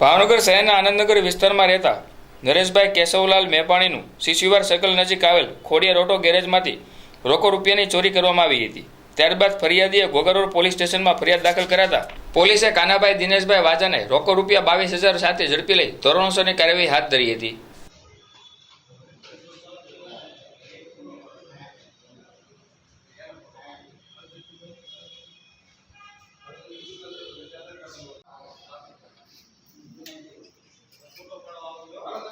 ભાવનગર શહેરના આનંદનગર વિસ્તારમાં રહેતા નરેશભાઈ કેશવલાલ મેપાણીનું શિશુવાર સર્કલ નજીક આવેલ ખોડિયાર ઓટો ગેરેજમાંથી રોકો રૂપિયાની ચોરી કરવામાં આવી હતી. ત્યારબાદ ફરિયાદીએ ઘોઘરોડ પોલીસ સ્ટેશનમાં ફરિયાદ દાખલ કરાતા પોલીસે કાનાભાઈ દિનેશભાઈ વાજાને રોકો રૂપિયા બાવીસ હજાર સાથે ઝડપી લઈ ધોરણસરની કાર્યવાહી હાથ ધરી હતી.